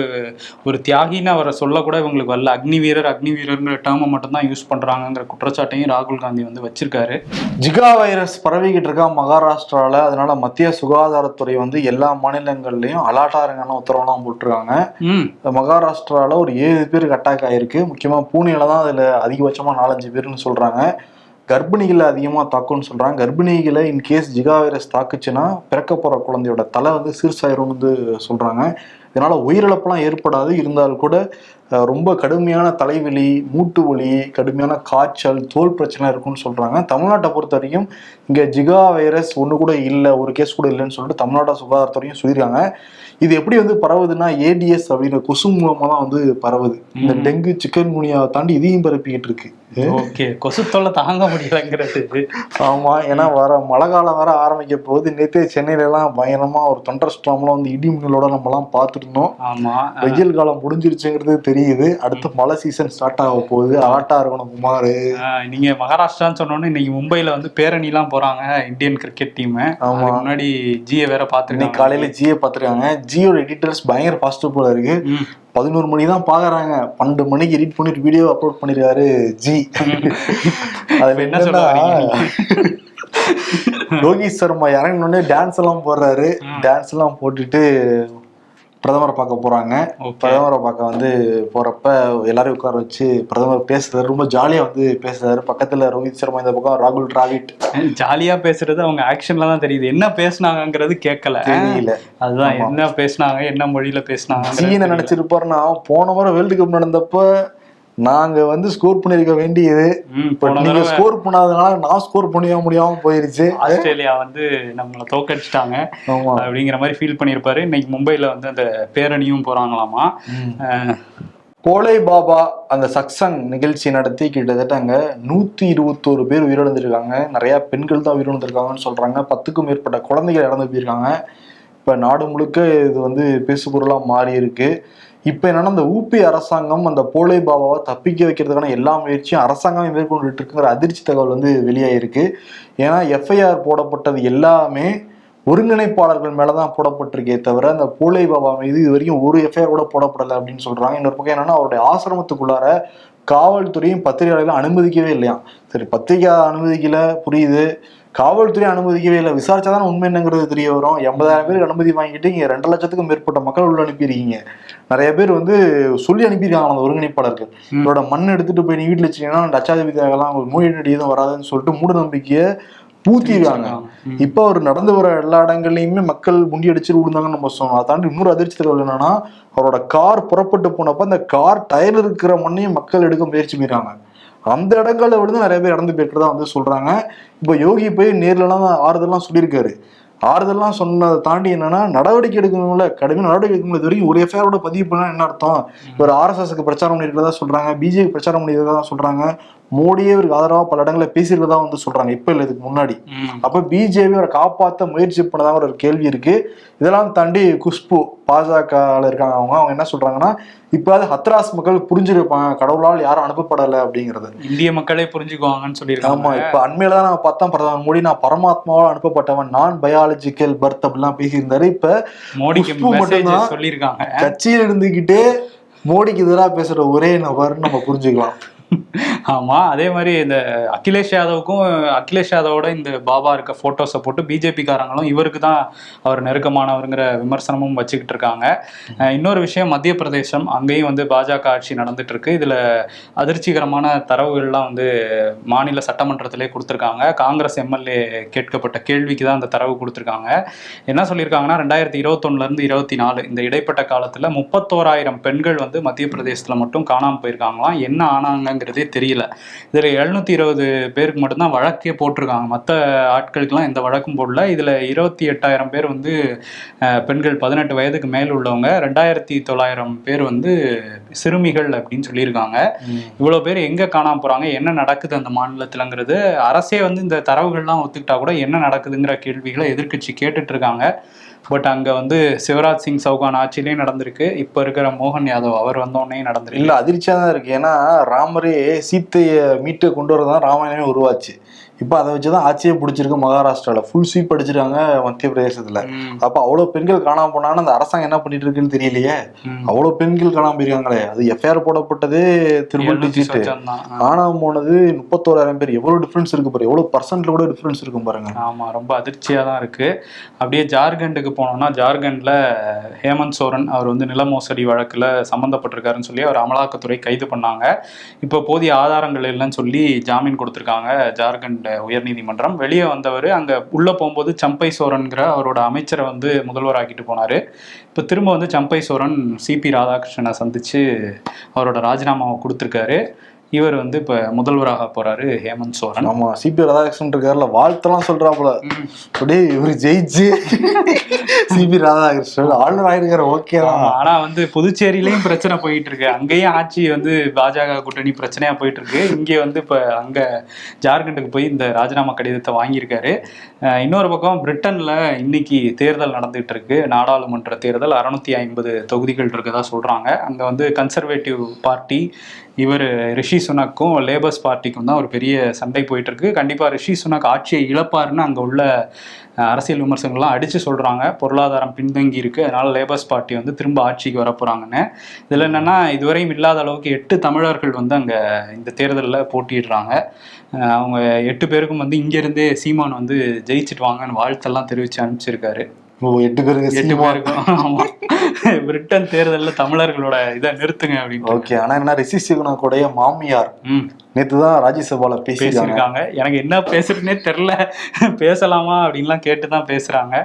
ஒரு தியாகின்னு அவரை சொல்லக்கூட இவங்களுக்கு வரல. அக்னி வீரர் அக்னி வீரர்ங்கிற டேர்மை மட்டும்தான் யூஸ் பண்றாங்கங்கிற குற்றச்சாட்டையும் ராகுல் காந்தி வந்து வச்சிருக்காரு. ஜிகா வைரஸ் பரவிக்கிட்டு இருக்கா மகாராஷ்டிரால. அதனால மத்திய சுகாதாரத்துறை வந்து எல்லா மாநிலங்கள்லயும் அலாட்டா இருங்கன்னா உத்தரவுலாம் போட்டிருக்காங்க மகாராஷ்டிரால ஒரு ஏழு பேருக்கு அட்டாக் ஆயிருக்கு. முக்கியமா பூனேல தான் அதுல அதிகபட்சமா நாலஞ்சு பேருன்னு சொல்றாங்க. கர்ப்பிணிகளை அதிகமாக தாக்கும்னு சொல்றாங்க. கர்ப்பிணிகளை இன்கேஸ் ஜிகா வைரஸ் தாக்குச்சுன்னா பிறக்க போற குழந்தையோட தலை வந்து சீர்சாயிரும்னு வந்து சொல்றாங்க. இதனால உயிரிழப்பெல்லாம் ஏற்படாது. இருந்தால் கூட ரொம்ப கடுமையான தலைவலி மூட்டு வலி கடுமையான காய்ச்சல் தோல் பிரச்சனை இருக்கும்னு சொல்றாங்க. தமிழ்நாட்டை பொறுத்த வரைக்கும் இங்க ஜிகா வைரஸ் ஒன்று கூட இல்லை ஒரு கேஸ் கூட இல்லைன்னு சொல்லிட்டு தமிழ்நாடு சுகாதாரத்துறையும் சொல்லியிருக்காங்க. இது எப்படி வந்து பரவுதுன்னா ஏடிஎஸ் அப்படிங்கிற கொசு மூலமா தான் வந்து பரவுது. இந்த. டெங்கு சிக்கன் குனியாவை தாண்டி இதையும் பரப்பிக்கிட்டு இருக்கு. ஓகே கொசு தொல்லை தாங்க முடியலங்கிறது. ஆமா ஏன்னா வர மழை காலம் வர ஆரம்பிக்க போகுது. நேத்தே சென்னையில எல்லாம் பயங்கரமா ஒரு தொண்டர் ஸ்ட்ராம்லாம் வந்து இடி மின்னலோட நம்ம எல்லாம் பார்த்துட்டு இருந்தோம் ஆமா வெயில் காலம் முடிஞ்சிருச்சுங்கிறது தெரியுது. அடுத்து மழை சீசன் ஸ்டார்ட் ஆக போகுது. அலர்ட்டா இருக்கணும் குமார். நீங்க மகாராஷ்டிரான்னு சொன்னோன்னே இன்னைக்கு மும்பைல வந்து பேரணிலாம் போறாங்க இந்தியன் கிரிக்கெட் டீம் ஆமா. முன்னாடி ஜியை வேற பாத்துருக்காங்க காலையில ஜியை பார்த்துருக்காங்க. ஜியோட எடிட்டர்ஸ் பயங்கர ஃபாஸ்ட் போல இருக்கு. பதினோரு மணி தான் பாக்குறாங்க. பன்னெண்டு மணிக்கு எடிட் பண்ணிட்டு வீடியோ அப்லோட் பண்ணிருக்காரு ஜி. அதுல என்ன சொல்ல வரீங்க ரோஹித் சர்மா இறங்கினோடனே டான்ஸ் எல்லாம் போடுறாரு. டான்ஸ் எல்லாம் போட்டுட்டு பிரதமரை பார்க்க போறாங்க. பிரதமரை பார்க்க வந்து போறப்ப எல்லாரையும் உட்கார வச்சு பிரதமர் பேசுறாரு ரொம்ப ஜாலியா வந்து பேசுறாரு. பக்கத்துல ரோஹித் சர்மா இந்த பக்கம் ராகுல் டிராவிட். ஜாலியா பேசுறது அவங்க ஆக்ஷன்ல தான் தெரியுது. என்ன பேசுனாங்கங்கிறது கேட்கல. தெரியல. அதுதான் என்ன பேசுனாங்க என்ன மொழியில பேசுனாங்க சீன நினைச்சிருப்பாருன்னா போன முறை வேர்ல்டு கப் நடந்தப்ப நாங்க வந்து ஸ்கோர் பண்ணிருக்க வேண்டியது. நீங்க ஸ்கோர் பண்ணாதனால நான் ஸ்கோர் பண்ணிய முடியாம போயிருச்சு. ஆஸ்திரேலியா வந்து நம்மள தோக்கடிச்சிட்டாங்க. அப்படிங்கிற மாதிரி ஃபீல் பண்ணியிருப்பாரு. இன்னைக்கு மும்பைல வந்து அந்த பேரணியும் போறாங்களாமா? கோலை பாபா அந்த சக்சங் நிகழ்ச்சி நடத்தி கிட்டத்தட்ட அங்க நூத்தி இருபத்தோரு பேர் உயிரிழந்திருக்காங்க. நிறைய பெண்கள் தான் உயிரிழந்திருக்காங்கன்னு சொல்றாங்க. பத்துக்கும் மேற்பட்ட குழந்தைகள் இறந்து போயிருக்காங்க. இப்ப நாடு முழுக்க இது வந்து பேசுபொருளா மாறி இருக்கு இப்போ என்னன்னா அந்த ஊபி அரசாங்கம் அந்த போலை பாபாவை தப்பிக்க வைக்கிறதுக்கான எல்லா முயற்சியும் அரசாங்கமே மேற்கொண்டுட்டு இருக்குங்கிற அதிர்ச்சி தகவல் வந்து வெளியாயிருக்கு. ஏன்னா எஃப்ஐஆர் போடப்பட்டது எல்லாமே ஒருங்கிணைப்பாளர்கள் மேலே தான் போடப்பட்டிருக்கே தவிர அந்த போலே பாபா மீது இது வரைக்கும் ஒரு எஃப்ஐஆர் கூட போடப்படலை அப்படின்னு சொல்கிறாங்க இன்னொரு பக்கம் என்னன்னா அவருடைய ஆசிரமத்துக்குள்ளார காவல்துறையும் பத்திரிகையாளர்களும் அனுமதிக்கவே இல்லையா சரி பத்திரிகை அனுமதிக்கல புரியுது. காவல்துறை அனுமதிக்கவே இல்லை. விசாரிச்சாதான் உண்மை என்னங்கிறது தெரிய வரும். எண்பதாயிரம் பேருக்கு அனுமதி வாங்கிட்டு இங்க ரெண்டு லட்சத்துக்கும் மேற்பட்ட மக்கள் உள்ள அனுப்பியிருக்கீங்க. நிறைய பேர் வந்து சொல்லி அனுப்பியிருக்காங்க அந்த ஒருங்கிணைப்பாளர்கள் ம். இதோட மண் எடுத்துட்டு போய் நீ வீட்டுல வச்சீங்கன்னா லட்சாதிபதியாகலாம் ஒரு நோய் நொடி எதுவும் வராதுன்னு சொல்லிட்டு மூட நம்பிக்கையை பூத்திருக்காங்க. இப்போ அவர் நடந்து வர எல்லா இடங்கள்லயுமே மக்கள் முண்டி அடிச்சு விழுந்தாங்கன்னு நம்ம சொன்னோம். அதை தாண்டி இன்னொரு அதிர்ச்சி தகவல் என்னன்னா அவரோட கார் புறப்பட்டு போனப்ப அந்த கார் டயர் இருக்கிற மண்ணையும் மக்கள் எடுக்க முயற்சி பண்ணிடுறாங்க அந்த இடங்கள்ல விழுந்து நிறைய பேர் இறந்து போயிட்டுறதா வந்து சொல்றாங்க. இப்போ யோகி போய் நேர்லலாம் ஆறுதல்லாம் சொல்லியிருக்காரு. ஆறுதல்லாம் சொன்னதை தாண்டி என்னன்னா நடவடிக்கை எடுக்கணும்ல கடுமையான நடவடிக்கை எடுக்கணும் இது வரைக்கும் ஒரு எஃப்ஐஆரோட பதிவு பண்ணா என்ன அர்த்தம்? ஒரு ஆர்எஸ்எஸ்க்கு பிரச்சாரம் பண்ணிருக்கிறதா சொல்றாங்க பிஜேபி பிரச்சாரம் பண்ணிருக்கிறதா சொல்றாங்க. மோடியே இவருக்கு ஆதரவா பல இடங்களை பேசியிருக்கிறதா வந்து சொல்றாங்க. இப்ப இல்ல இதுக்கு முன்னாடி. அப்ப பிஜேபி அவரை காப்பாத்த முயற்சி பண்ணதாக ஒரு கேள்வி இருக்கு. இதெல்லாம் தாண்டி குஷ்பு பாஜகல இருக்காங்க அவங்க. அவங்க என்ன சொல்றாங்கன்னா இப்ப ஹத்ராஸ் மக்கள் புரிஞ்சிருப்பாங்க. கடவுளால் யாரும் அனுப்பப்படலை அப்படிங்கறது. இந்திய மக்களே புரிஞ்சுக்குவாங்கன்னு ஆமா சொல்லியிருக்காங்க இப்ப அண்மையில தான் நம்ம பார்த்தோம். பிரதமர் மோடி நான் பரமாத்மாவால் அனுப்பப்பட்டவன். நான் பயாலஜிக்கல் பர்த் அப்படிலாம் பேசியிருந்தாரு. இப்ப மோடிக்கு மெசேஜ் மட்டும்தான் சொல்லியிருக்காங்க. கட்சியில் இருந்துகிட்டே மோடிக்கு எதிராக பேசுற ஒரே நபர்னு நம்ம புரிஞ்சுக்கலாம். ஆமா அதே மாதிரி இந்த அகிலேஷ் யாதவுக்கும் அகிலேஷ் யாதவோட இந்த பாபா இருக்க போட்டோஸை போட்டு பிஜேபி காரங்களும் இவருக்கு தான் அவர் நெருக்கமானவருங்கிற விமர்சனமும் வச்சுக்கிட்டு இருக்காங்க. இன்னொரு விஷயம் மத்திய பிரதேசம் அங்கேயும் வந்து பாஜக ஆட்சி நடந்துட்டு இருக்கு இதுல அதிர்ச்சிகரமான தரவுகள்லாம் வந்து மாநில சட்டமன்றத்திலே கொடுத்துருக்காங்க. காங்கிரஸ் எம்எல்ஏ கேட்கப்பட்ட கேள்விக்கு தான் அந்த தரவு கொடுத்துருக்காங்க. என்ன சொல்லியிருக்காங்கன்னா ரெண்டாயிரத்தி இருபத்தொன்னுல இருந்து இருபத்தி நாலு இந்த இடைப்பட்ட காலத்துல முப்பத்தோராயிரம் பெண்கள் வந்து மத்திய பிரதேசத்துல மட்டும் காணாமல் போயிருக்காங்களாம். என்ன ஆனாங்கங்கிறதே தெரியல. இதுல எழுநூத்தி இருபது பேருக்கு மட்டும்தான் வழக்கே போட்டிருக்காங்க. மற்ற ஆட்களுக்கெல்லாம் எந்த வழக்கும் போடல. இதுல இருபத்தி எட்டாயிரம் பேர் வந்து பெண்கள் பதினெட்டு வயதுக்கு மேல் உள்ளவங்க ரெண்டாயிரத்தி தொள்ளாயிரம் பேர் வந்து சிறுமிகள் அப்படின்னு சொல்லியிருக்காங்க. இவ்வளவு பேர் எங்க காணாம போறாங்க? என்ன நடக்குது அந்த மாநிலத்துலங்கிறது? அரசே வந்து இந்த தரவுகள்லாம் ஒத்துக்கிட்டா கூட என்ன நடக்குதுங்கிற கேள்விகளை எதிர்க்கட்சி கேட்டுட்டு இருக்காங்க. பட் அங்க வந்து சிவராஜ் சிங் சௌகான் ஆட்சியிலேயும் நடந்திருக்கு. இப்ப இருக்கிற மோகன் யாதவ் அவர் வந்தோடனே நடந்திருக்கு. இல்ல அதிர்ச்சியாக தான் இருக்கு. ஏன்னா ராமரே சீத்தையை மீட்டு கொண்டு வரதான் ராமாயணமே உருவாச்சு. இப்ப அதை வச்சுதான் ஆட்சியே பிடிச்சிருக்கு மகாராஷ்டிரால. ஃபுல் ஸ்வீப் அடிச்சிருக்காங்க மத்திய பிரதேசத்துல. அப்ப அவ்வளவு பெண்கள் காணாம போனான்னு அந்த அரசாங்கம் என்ன பண்ணிட்டு இருக்குன்னு தெரியலையே. ம். அவ்வளவு பெண்கள் காணாம போயிருக்காங்களே. அது எஃப்ஐஆர் போடப்பட்டதே திரும்ப எழுநூத்தி டிஜிட் சொச்சம் தான். ஆ. காணாம போனது முப்பத்தோராயிரம் பேர். எவ்வளவு டிஃபரன்ஸ் இருக்கு பாரு. எவ்வளவு பர்சன்ட்ல கூட டிஃபரன்ஸ் இருக்கும் பாருங்க. ஆமா ரொம்ப அதிர்ச்சியா தான் இருக்கு. அப்படியே ஜார்க்கண்டுக்கு போனோம்னா ஜார்க்கண்ட்ல ஹேமந்த் சோரன் அவர் வந்து நில மோசடி வழக்குல சம்மந்தப்பட்டிருக்காருன்னு சொல்லி அவர் அமலாக்கத்துறை கைது பண்ணாங்க. இப்போ போதிய ஆதாரங்கள் இல்லைன்னு சொல்லி ஜாமீன் கொடுத்திருக்காங்க ஜார்க்கண்ட் உயர்நீதிமன்றம் வெளியே வந்தவர் அங்கே உள்ளே போகும்போது சம்பை சோரன்கிற அவரோட அமைச்சரை வந்து முதல்வராக்கிட்டு போனார். இப்போ திரும்ப வந்து சம்பை சோரன் சிபி ராதாகிருஷ்ணனை சந்தித்து அவரோட ராஜினாமாவை கொடுத்துருக்காரு. இவர் வந்து இப்ப முதல்வராக போறாரு ஹேமந்த் சோரன். ஆமா சிபி ராதாகிருஷ்ணன் இருக்காருல வாழ்த்தெல்லாம் சொல்றாப்புல. அப்படியே இவரு ஜெயிச்சு சிபி ராதாகிருஷ்ணன் ஆளுநர் ஆயிருக்காரு ஓகே தான். ஆனா வந்து புதுச்சேரியிலயும் பிரச்சனை போயிட்டு இருக்கு அங்கேயும் ஆட்சி வந்து பாஜக கூட்டணி பிரச்சனையா போயிட்டு இருக்கு இங்கே வந்து இப்ப அங்க ஜார்க்கண்டுக்கு போய் இந்த ராஜினாமா கடிதத்தை வாங்கியிருக்காரு. இன்னொரு பக்கம் பிரிட்டன்ல இன்னைக்கு தேர்தல் நடந்துட்டு இருக்கு நாடாளுமன்ற தேர்தல் அறுநூத்தி ஐம்பது தொகுதிகள் இருக்கதா சொல்றாங்க. அங்க வந்து கன்சர்வேட்டிவ் பார்ட்டி இவர் ரிஷி சுனக்கும் லேபர்ஸ் பார்ட்டிக்கும் தான் ஒரு பெரிய சண்டை போயிட்டு இருக்கு கண்டிப்பாக ரிஷி சுனக் ஆட்சியை இழப்பாருன்னு அங்கே உள்ள அரசியல் விமர்சனங்கள்லாம் அடித்து சொல்கிறாங்க பொருளாதாரம் பின்தங்கி இருக்கு. அதனால லேபர்ஸ் பார்ட்டி வந்து திரும்ப ஆட்சிக்கு வரப்போகிறாங்கன்னு இதில் என்னென்னா இதுவரையும் இல்லாத அளவுக்கு எட்டு தமிழர்கள் வந்து அங்கே இந்த தேர்தலில் போட்டியிடுறாங்க. அவங்க எட்டு பேருக்கும் வந்து இங்கேருந்தே சீமான் வந்து ஜெயிச்சிட்டு வாங்கன்னு வாழ்த்தெல்லாம் தெரிவிச்சு அனுப்பிச்சிருக்காரு. எட்டு பேருக்கு பேருக்கும் ஆமா பிரிட்டன் தேர்தலில் தமிழர்களோட இதை நிறுத்துங்க அப்படின்னு ஓகே ஆனா என்ன ரிஷி சிகுனாக்குடைய மாமியார் ம் நேத்து தான் ராஜ்யசபால பேசியிருக்காங்க பேசியிருக்காங்க எனக்கு என்ன பேசுறதுனே தெரில பேசலாமா அப்படின்லாம் கேட்டு தான் பேசுறாங்க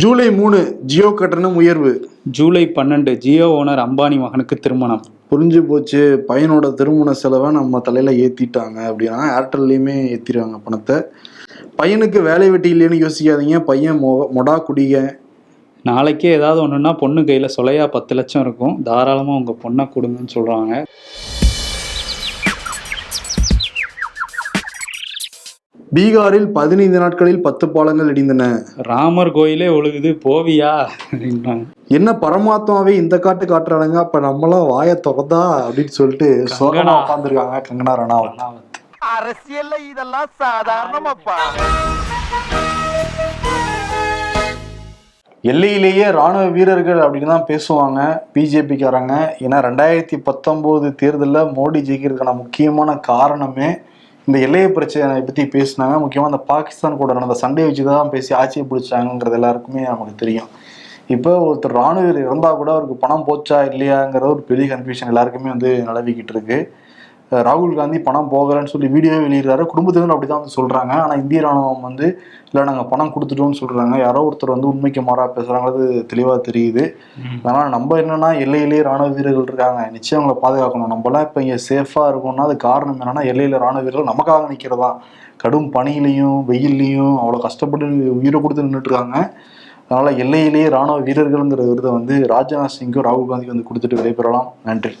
ஜூலை மூணு ஜியோ கட்டணம் உயர்வு. ஜூலை பன்னெண்டு ஜியோ ஓனர் அம்பானி மகனுக்கு திருமணம். புரிஞ்சு போச்சு. பையனோட திருமண செலவை நம்ம தலையில ஏத்திட்டாங்க அப்படின்னா ஏர்டெல்லையுமே ஏத்திடுவாங்க பணத்தை. பையனுக்கு வேலை வெட்டி இல்லைன்னு யோசிக்காதீங்க. பையன் மொ மொடா குடிக. நாளைக்கே ஏதாவது ஒன்றுனா பொண்ணு கையில் சொலையா பத்து லட்சம் இருக்கும். தாராளமாக உங்கள் பொண்ணை கொடுங்கன்னு சொல்கிறாங்க பீகாரில் பதினைந்து நாட்களில் பத்து பாலங்கள் இடிந்தன. ராமர் கோயிலே ஒழுகுது போவியா? அப்படின்றாங்க. என்ன பரமாத்மாவே இந்த காட்டு காட்டுறானுங்க அப்ப நம்மளாம் வாயை திறந்தா அப்படின்னு சொல்லிட்டு கங்கனா. உட்காந்துருக்காங்க கங்கனா ரணாவத். அரசியல்ல இதெல்லாம் சாதாரணமாப்பா. எல்லையிலேயே ராணுவ வீரர்கள் அப்படின்னு தான் பேசுவாங்க பிஜேபிக்காரங்க. ஏன்னா ரெண்டாயிரத்தி பத்தொம்போது தேர்தலில் மோடி ஜெயிக்கிறதுக்கான முக்கியமான காரணமே இந்த எல்லையை பிரச்சனை பற்றி பேசினாங்க. முக்கியமாக அந்த பாகிஸ்தான் கூட நடந்த சண்டையை வச்சு தான் பேசி ஆட்சியை பிடிச்சாங்கங்கிறது எல்லாருக்குமே நமக்கு தெரியும். இப்போ ஒருத்தர் ராணுவர் இருந்தால் கூட அவருக்கு பணம் போச்சா இல்லையாங்கிற ஒரு பெரிய கன்ஃபியூஷன் எல்லாருக்குமே வந்து நிலவிக்கிட்டு இருக்கு. ராகுல் காந்தி பணம் போகலைன்னு சொல்லி வீடியோ வெளியிடுறாரு. குடும்பத்தினர் அப்படி தான் வந்து சொல்கிறாங்க ஆனால் இந்திய ராணுவம் வந்து இல்லை நாங்கள் பணம் கொடுத்துட்டோம்னு சொல்கிறாங்க யாரோ ஒருத்தர் வந்து உண்மைக்கு மாறா பேசுகிறாங்கிறது தெளிவாக தெரியுது. அதனால் நம்ம என்னன்னா எல்லையிலேயே ராணுவ வீரர்கள் இருக்காங்க. நிச்சயம் அவங்களை பாதுகாக்கணும். நம்மளாம் இப்போ இங்கே சேஃபாக இருக்கணும்னா அது காரணம் என்னன்னா எல்லையில் ராணுவ வீரர்கள் நமக்காக நிற்கிறதா கடும் பனியிலையும் வெயில்லையும் அவ்வளோ கஷ்டப்பட்டு உயிரை கொடுத்து நின்றுட்டு இருக்காங்க. அதனால் எல்லையிலேயே ராணுவ வீரர்கள்ங்கிற விருதை வந்து ராஜ்நாத் சிங்கும் ராகுல் காந்திக்கு வந்து கொடுத்துட்டு விடைபெறலாம். நன்றி.